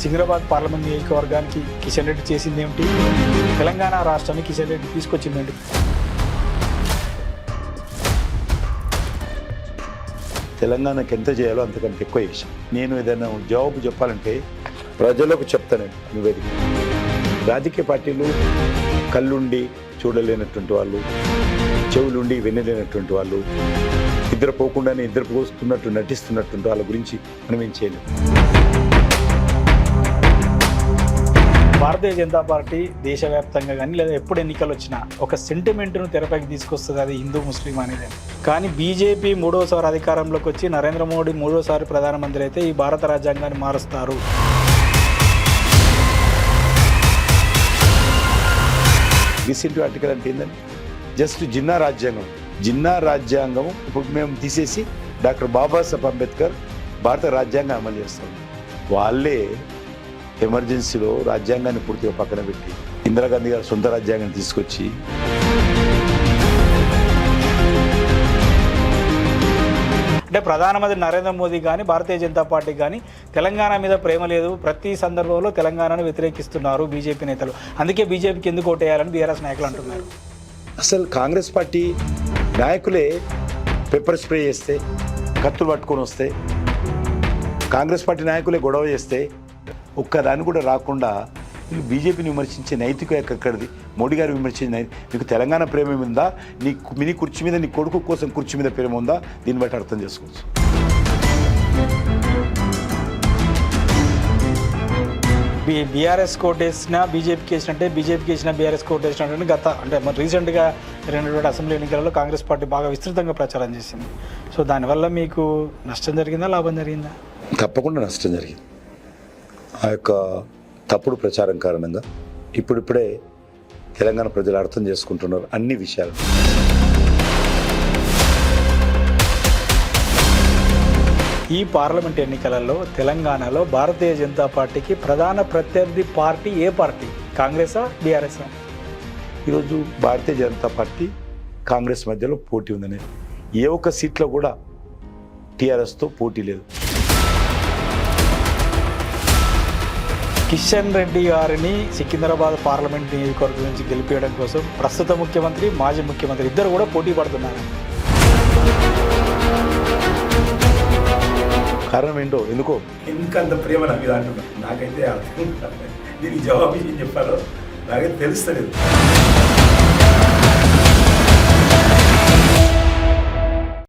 Secunderabad parliament నియోజకవర్గానికి కిషన్ రెడ్డి చేసింది ఏమిటి తెలంగాణ రాష్ట్రాన్ని కిషన్ రెడ్డి తీసుకొచ్చిందండి. తెలంగాణకి ఎంత చేయాలో అంతకంటే ఎక్కువ చేశాం. నేను ఏదైనా జవాబు చెప్పాలంటే ప్రజలకు చెప్తానండి నివేదిక రాజకీయ పార్టీలు కళ్ళుండి చూడలేనటువంటి వాళ్ళు చెవులుండి వినలేనటువంటి వాళ్ళు ఇద్దరు పోకుండానే ఇద్దరు పోస్తున్నట్టు నటిస్తున్నటువంటి వాళ్ళ గురించి మనం ఏం చేయలేము భారతీయ జనతా పార్టీ దేశవ్యాప్తంగా కానీ లేదా ఎప్పుడు ఎన్నికలు వచ్చినా ఒక సెంటిమెంట్ను తెరపైకి తీసుకొస్తుంది అది హిందూ ముస్లిం అనేది. కానీ బీజేపీ మూడోసారి అధికారంలోకి వచ్చి నరేంద్ర మోడీ మూడోసారి ప్రధానమంత్రి అయితే ఈ భారత రాజ్యాంగాన్ని మారుస్తారు. రీసెంట్ ఆర్టికల్ అంటే ఏంటంటే జస్ట్ జిన్నా రాజ్యాంగం. జిన్నా రాజ్యాంగం ఇప్పుడు మేము తీసేసి డాక్టర్ బాబాసాహెబ్ అంబేద్కర్ భారత రాజ్యాంగం అమలు చేస్తాం. వాళ్ళే ఎమర్జెన్సీలో రాజ్యాంగాన్ని పూర్తిగా పక్కన పెట్టి ఇందిరాగాంధీ గారు సొంత రాజ్యాంగాన్ని తీసుకొచ్చి అంటే ప్రధానమంత్రి నరేంద్ర మోదీ కానీ భారతీయ జనతా పార్టీ కానీ తెలంగాణ మీద ప్రేమ లేదు. ప్రతి సందర్భంలో తెలంగాణను వ్యతిరేకిస్తున్నారు బీజేపీ నేతలు. అందుకే బీజేపీకి ఎందుకు ఓటేయాలని బీఆర్ఎస్ నాయకులు అంటున్నారు. అసలు కాంగ్రెస్ పార్టీ నాయకులే పెప్పర్ స్ప్రే చేస్తే కత్తులు పట్టుకొని వస్తే కాంగ్రెస్ పార్టీ నాయకులే గొడవ చేస్తే ఒక్కదాన్ని కూడా రాకుండా వీళ్ళు బీజేపీని విమర్శించే నైతిక ఎక్కడిది? మోడీ గారు విమర్శించే నై నీకు తెలంగాణ ప్రేమ ఉందా? నీ మినీ కుర్చీ మీద నీ కొడుకు కోసం కుర్చీ మీద ప్రేమ ఉందా? దీన్ని బట్టి అర్థం చేసుకోవచ్చు. బీ బీఆర్ఎస్ కోటేసిన బీజేపీకి వేసినట్టే బీజేపీకి వేసిన బీఆర్ఎస్ కోటేసినట్టు గత అంటే మరి రీసెంట్గా రెండు అసెంబ్లీ ఎన్నికలలో కాంగ్రెస్ పార్టీ బాగా విస్తృతంగా ప్రచారం చేసింది. సో దానివల్ల మీకు నష్టం జరిగిందా లాభం జరిగిందా? తప్పకుండా నష్టం జరిగింది. ఆ యొక్క తప్పుడు ప్రచారం కారణంగా ఇప్పుడిప్పుడే తెలంగాణ ప్రజలు అర్థం చేసుకుంటున్నారు అన్ని విషయాలు. ఈ పార్లమెంట్ ఎన్నికలలో తెలంగాణలో భారతీయ జనతా పార్టీకి ప్రధాన ప్రత్యర్థి పార్టీ ఏ పార్టీ? కాంగ్రెసా బీఆర్ఎస్ఆ ఈరోజు భారతీయ జనతా పార్టీ కాంగ్రెస్ మధ్యలో పోటీ ఉందని ఏ ఒక్క సీట్లో కూడా టీఆర్ఎస్తో పోటీ లేదు. కిషన్ రెడ్డి గారిని సికింద్రాబాద్ పార్లమెంట్ నియోజకవర్గం నుంచి గెలిపించడం కోసం ప్రస్తుత ముఖ్యమంత్రి మాజీ ముఖ్యమంత్రి ఇద్దరు కూడా పోటీ పడుతున్నారు. కారణం ఏంటో? ఎందుకో? ఎందుకంత ప్రేమ నా మీద అంటున్నా? నాకైతే. దీనికి జవాబు ఏం చెప్పాలో నాకైతే తెలుస్తలేదు.